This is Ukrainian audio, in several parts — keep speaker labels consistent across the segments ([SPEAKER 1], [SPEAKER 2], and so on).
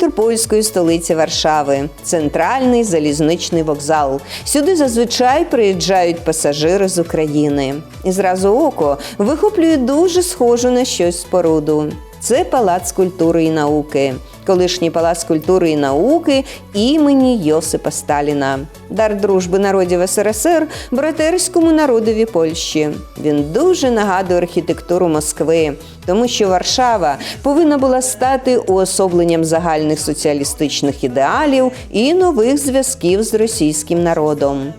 [SPEAKER 1] Центр польської столиці Варшави, центральний залізничний вокзал. Сюди зазвичай приїжджають пасажири з України. І зразу око вихоплює дуже схожу на щось споруду. Це палац культури і науки, колишній палац культури і науки імені Йосипа Сталіна, дар дружби народів СРСР братерському народові Польщі. Він дуже нагадує архітектуру Москви, тому що Варшава повинна була стати уособленням загальних соціалістичних ідеалів і нових зв'язків з російським народом.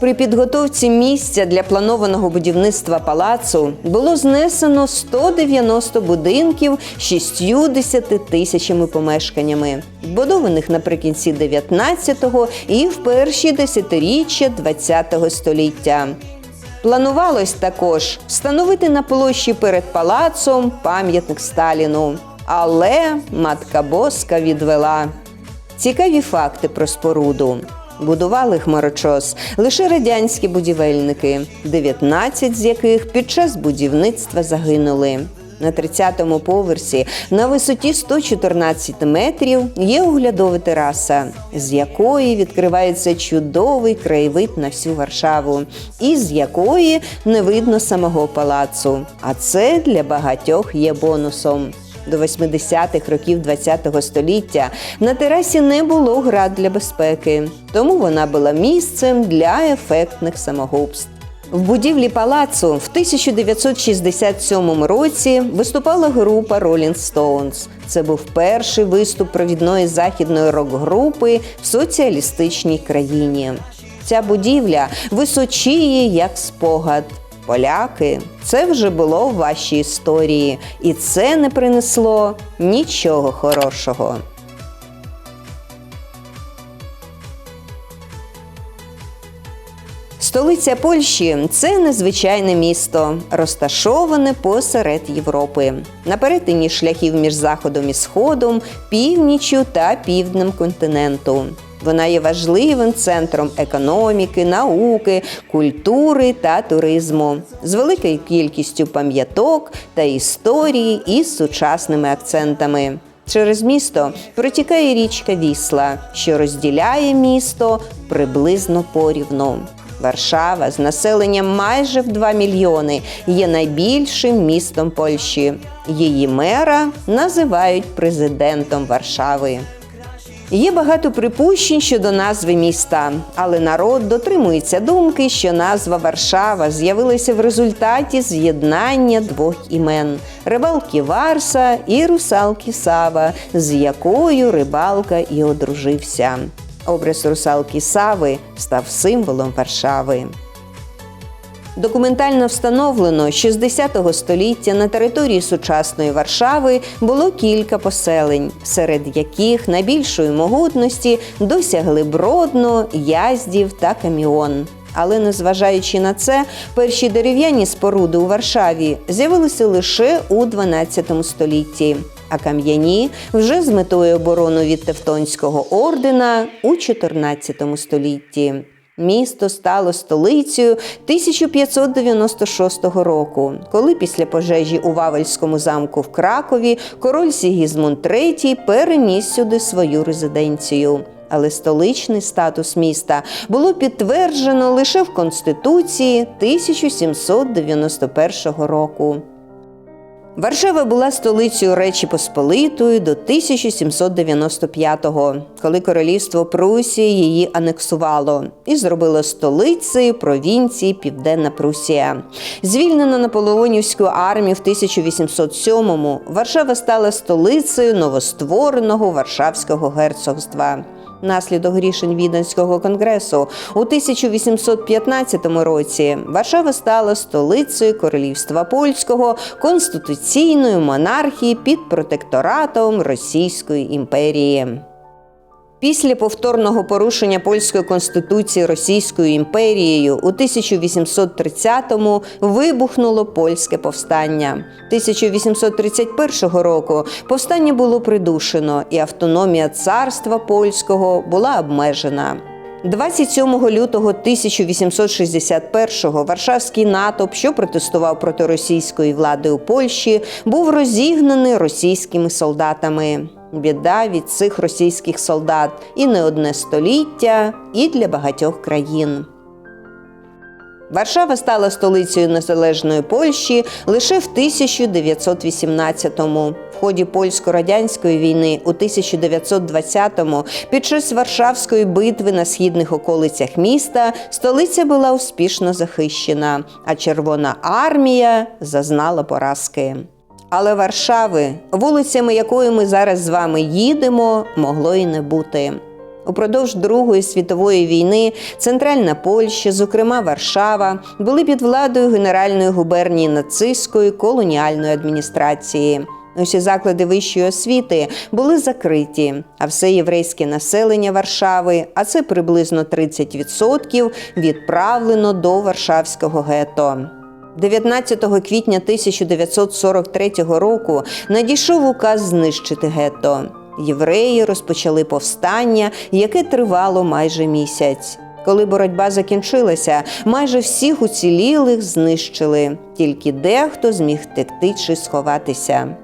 [SPEAKER 1] При підготовці місця для планованого будівництва палацу було знесено 190 будинків з 60 тисячами помешканнями, збудованих наприкінці 19-го і в перші десятиріччя 20-го століття. Планувалось також встановити на площі перед палацом пам'ятник Сталіну, але матка Боска відвела. Цікаві факти про споруду. Будували хмарочос лише радянські будівельники, 19 з яких під час будівництва загинули. На 30-му поверсі на висоті 114 метрів є оглядова тераса, з якої відкривається чудовий краєвид на всю Варшаву, і з якої не видно самого палацу. А це для багатьох є бонусом. До 80-х років ХХ століття на терасі не було град для безпеки, тому вона була місцем для ефектних самогубств. В будівлі палацу в 1967 році виступала група Rolling Stones. Це був перший виступ провідної західної рок-групи в соціалістичній країні. Ця будівля височіє як спогад. Поляки, це вже було в вашій історії, і це не принесло нічого хорошого. Столиця Польщі це незвичайне місто, розташоване посеред Європи, на перетині шляхів між заходом і сходом, північю та півднем континенту. Вона є важливим центром економіки, науки, культури та туризму з великою кількістю пам'яток та історії із сучасними акцентами. Через місто протікає річка Вісла, що розділяє місто приблизно порівну. Варшава з населенням майже в 2 мільйони є найбільшим містом Польщі. Її мера називають президентом Варшави. Є багато припущень щодо назви міста, але народ дотримується думки, що назва Варшава з'явилася в результаті з'єднання двох імен рибалки Варса і русалки Сава, з якою рибалка і одружився. Образ русалки Сави став символом Варшави. Документально встановлено, що з 10 століття на території сучасної Варшави було кілька поселень, серед яких найбільшої могутності досягли Бродно, Яздів та Каміон. Але незважаючи на це, перші дерев'яні споруди у Варшаві з'явилися лише у 12 столітті, а кам'яні вже з метою оборони від Тевтонського ордена у 14 столітті. Місто стало столицею 1596 року, коли після пожежі у Вавельському замку в Кракові король Сігізмунд III переніс сюди свою резиденцію. Але столичний статус міста було підтверджено лише в Конституції 1791 року. Варшава була столицею Речі Посполитої до 1795-го, коли королівство Прусії її анексувало і зробило столицею провінції Південна Прусія. Звільнена Наполеонівською армією в 1807-му, Варшава стала столицею новоствореного Варшавського герцогства. Наслідок рішень Віденського конгресу у 1815 році Варшава стала столицею королівства польського конституційної монархії під протекторатом Російської імперії. Після повторного порушення польської конституції Російською імперією у 1830-му вибухнуло польське повстання. 1831 року повстання було придушено, і автономія царства польського була обмежена. 27 лютого 1861-го Варшавський натовп, що протестував проти російської влади у Польщі, був розігнаний російськими солдатами. Біда від цих російських солдат і не одне століття, і для багатьох країн. Варшава стала столицею незалежної Польщі лише в 1918-му. В ході польсько-радянської війни у 1920-му під час Варшавської битви на східних околицях міста столиця була успішно захищена, а Червона армія зазнала поразки. Але Варшави, вулицями якої ми зараз з вами їдемо, могло і не бути. Упродовж Другої світової війни центральна Польща, зокрема Варшава, були під владою Генеральної губернії нацистської колоніальної адміністрації. Усі заклади вищої освіти були закриті, а все єврейське населення Варшави, а це приблизно 30%, відправлено до Варшавського гетто. 19 квітня 1943 року надійшов указ знищити гетто. Євреї розпочали повстання, яке тривало майже місяць. Коли боротьба закінчилася, майже всіх уцілілих знищили, тільки дехто зміг втекти чи сховатися.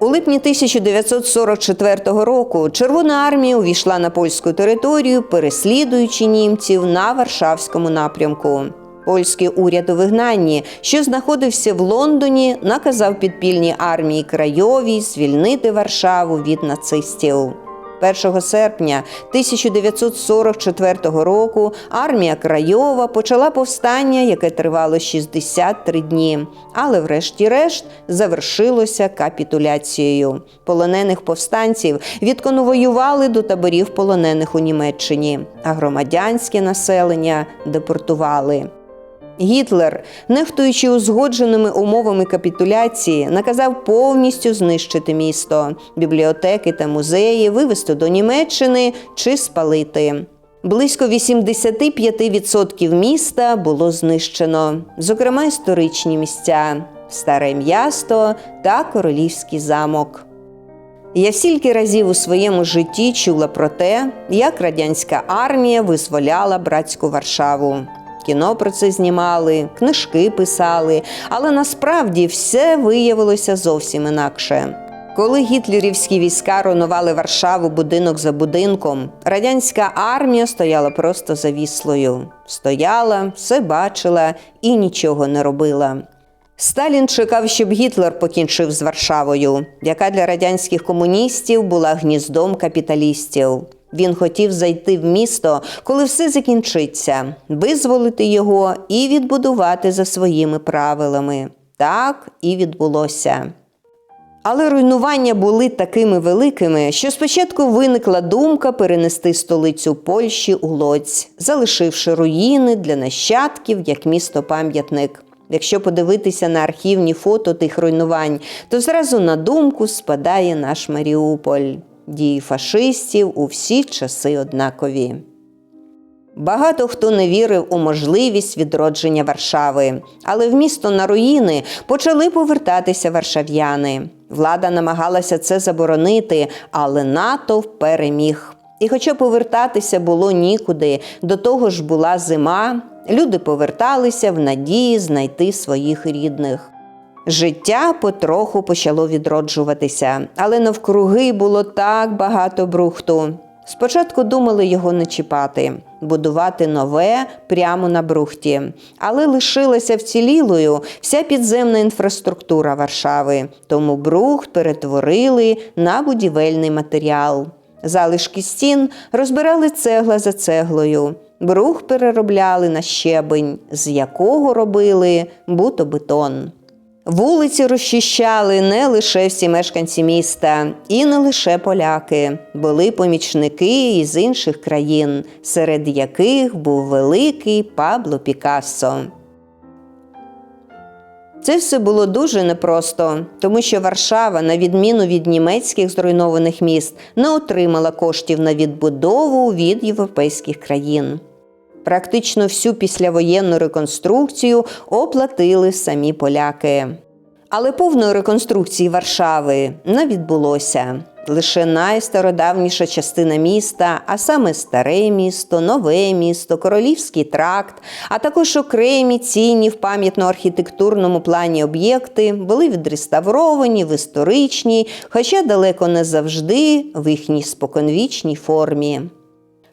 [SPEAKER 1] У липні 1944 року Червона армія увійшла на польську територію, переслідуючи німців на Варшавському напрямку. Польський уряд у вигнанні, що знаходився в Лондоні, наказав підпільній армії Крайовій звільнити Варшаву від нацистів. 1 серпня 1944 року армія Крайова почала повстання, яке тривало 63 дні, але врешті-решт завершилося капітуляцією. Полонених повстанців відконвоювали до таборів полонених у Німеччині, а громадянське населення депортували. Гітлер, нехтуючи узгодженими умовами капітуляції, наказав повністю знищити місто, бібліотеки та музеї вивезти до Німеччини чи спалити. Близько 85% міста було знищено, зокрема історичні місця, старе м'ясто та королівський замок. Я стільки разів у своєму житті чула про те, як радянська армія визволяла братську Варшаву. Кіно про це знімали, книжки писали, але насправді все виявилося зовсім інакше. Коли гітлерівські війська руйнували Варшаву будинок за будинком, радянська армія стояла просто за віслою. Стояла, все бачила і нічого не робила. Сталін чекав, щоб Гітлер покінчив з Варшавою, яка для радянських комуністів була гніздом капіталістів. Він хотів зайти в місто, коли все закінчиться, визволити його і відбудувати за своїми правилами. Так і відбулося. Але руйнування були такими великими, що спочатку виникла думка перенести столицю Польщі у Лоць, залишивши руїни для нащадків як місто-пам'ятник. Якщо подивитися на архівні фото тих руйнувань, то зразу на думку спадає наш Маріуполь. Дії фашистів у всі часи однакові. Багато хто не вірив у можливість відродження Варшави, але в місто на руїни почали повертатися варшав'яни. Влада намагалася це заборонити, але натовп переміг. І, хоча повертатися було нікуди, до того ж була зима, люди поверталися в надії знайти своїх рідних. Життя потроху почало відроджуватися, але навкруги було так багато брухту. Спочатку думали його не чіпати, будувати нове прямо на брухті, але лишилася вцілілою вся підземна інфраструктура Варшави, тому брухт перетворили на будівельний матеріал. Залишки стін розбирали цегла за цеглою, брух переробляли на щебень, з якого робили бутобетон. Вулиці розчищали не лише всі мешканці міста, і не лише поляки, були помічники із інших країн, серед яких був великий Пабло Пікассо. Це все було дуже непросто, тому що Варшава, на відміну від німецьких зруйнованих міст, не отримала коштів на відбудову від європейських країн. Практично всю післявоєнну реконструкцію оплатили самі поляки. Але повної реконструкції Варшави не відбулося. Лише найстародавніша частина міста, а саме старе місто, нове місто, королівський тракт, а також окремі цінні в пам'ятно-архітектурному плані об'єкти були відреставровані в історичній, хоча далеко не завжди в їхній споконвічній формі.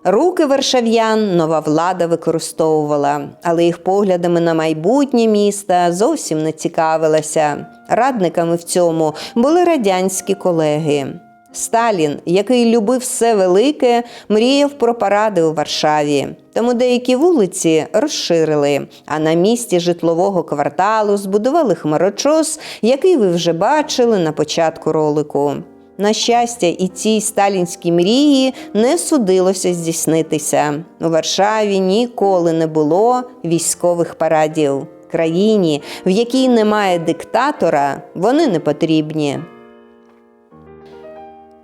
[SPEAKER 1] Руки варшав'ян нова влада використовувала, але їх поглядами на майбутнє міста зовсім не цікавилася. Радниками в цьому були радянські колеги. Сталін, який любив все велике, мріяв про паради у Варшаві. Тому деякі вулиці розширили, а на місці житлового кварталу збудували хмарочос, який ви вже бачили на початку ролику. На щастя, і цій сталінській мрії не судилося здійснитися. У Варшаві ніколи не було військових парадів. Країні, в якій немає диктатора, вони не потрібні.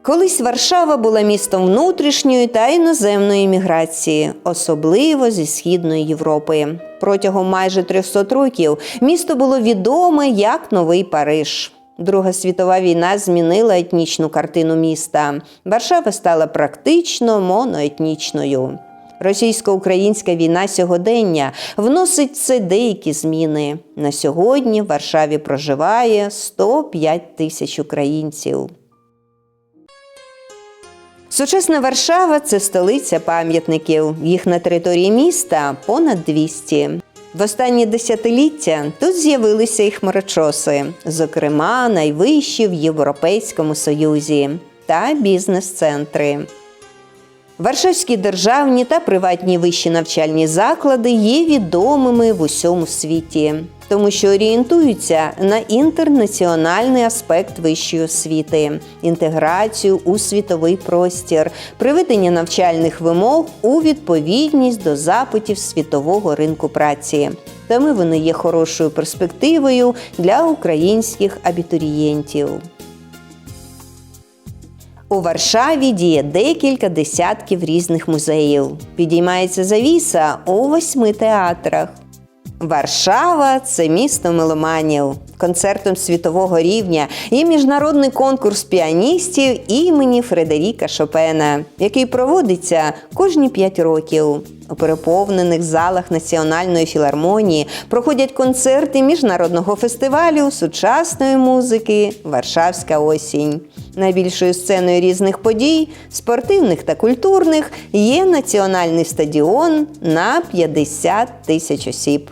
[SPEAKER 1] Колись Варшава була містом внутрішньої та іноземної міграції, особливо зі Східної Європи. Протягом майже 300 років місто було відоме як Новий Париж. Друга світова війна змінила етнічну картину міста. Варшава стала практично моноетнічною. Російсько-українська війна сьогодення вносить це деякі зміни. На сьогодні в Варшаві проживає 105 тисяч українців. Сучасна Варшава це столиця пам'ятників. Їх на території міста понад 200. В останні десятиліття тут з'явилися і хмарочоси, зокрема, найвищі в Європейському Союзі та бізнес-центри. Варшавські державні та приватні вищі навчальні заклади є відомими в усьому світі, тому що орієнтуються на інтернаціональний аспект вищої освіти, інтеграцію у світовий простір, приведення навчальних вимог у відповідність до запитів світового ринку праці. Тому вони є хорошою перспективою для українських абітурієнтів. У Варшаві діє декілька десятків різних музеїв. Підіймається завіса у восьми театрах. Варшава це місто меломанів. Концертом світового рівня є міжнародний конкурс піаністів імені Фредеріка Шопена, який проводиться кожні п'ять років. У переповнених залах Національної філармонії проходять концерти міжнародного фестивалю сучасної музики Варшавська осінь. Найбільшою сценою різних подій, спортивних та культурних, є національний стадіон на 50 тисяч осіб.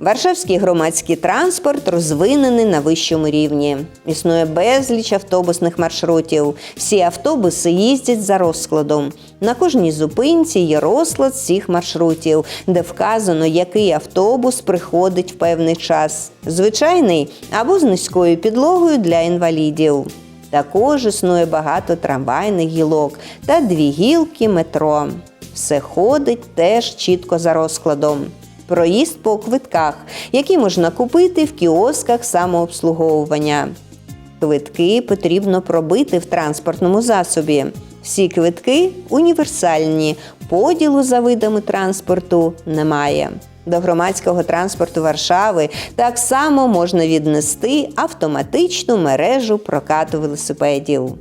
[SPEAKER 1] Варшавський громадський транспорт розвинений на вищому рівні. Існує безліч автобусних маршрутів. Всі автобуси їздять за розкладом. На кожній зупинці є розклад всіх маршрутів, де вказано, який автобус приходить в певний час. Звичайний або з низькою підлогою для інвалідів. Також існує багато трамвайних гілок та дві гілки метро. Все ходить теж чітко за розкладом проїзд по квитках, які можна купити в кіосках самообслуговування. Квитки потрібно пробити в транспортному засобі. Всі квитки універсальні, поділу за видами транспорту немає. До громадського транспорту Варшави так само можна віднести автоматичну мережу прокату велосипедів.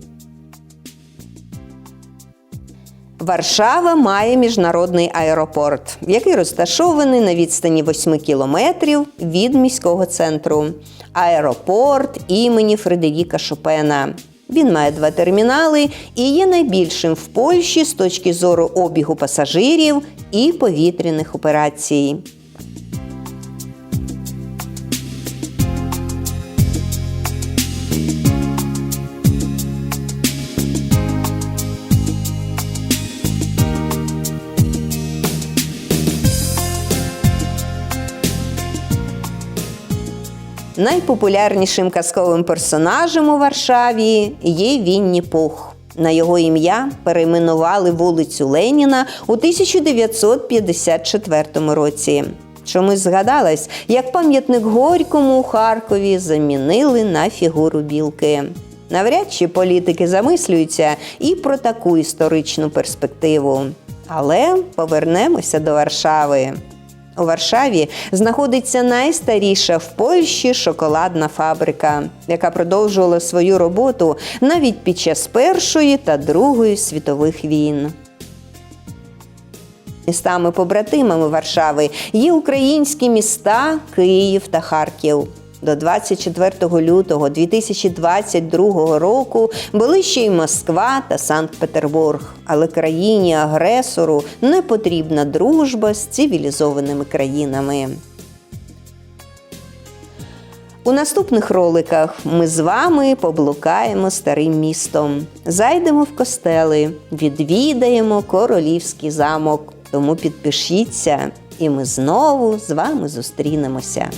[SPEAKER 1] Варшава має міжнародний аеропорт, який розташований на відстані 8 кілометрів від міського центру. Аеропорт імені Фредеріка Шопена. Він має два термінали і є найбільшим в Польщі з точки зору обігу пасажирів і повітряних операцій. Найпопулярнішим казковим персонажем у Варшаві є Вінні Пух. На його ім'я перейменували вулицю Леніна у 1954 році. Чомусь згадалось, як пам'ятник Горькому у Харкові замінили на фігуру білки. Навряд чи політики замислюються і про таку історичну перспективу. Але повернемося до Варшави. У Варшаві знаходиться найстаріша в Польщі шоколадна фабрика, яка продовжувала свою роботу навіть під час Першої та Другої світових війн. Містами побратимами Варшави є українські міста Київ та Харків. До 24 лютого 2022 року були ще й Москва та Санкт-Петербург. Але країні-агресору не потрібна дружба з цивілізованими країнами. У наступних роликах ми з вами поблукаємо старим містом, зайдемо в костели, відвідаємо королівський замок. Тому підпишіться, і ми знову з вами зустрінемося.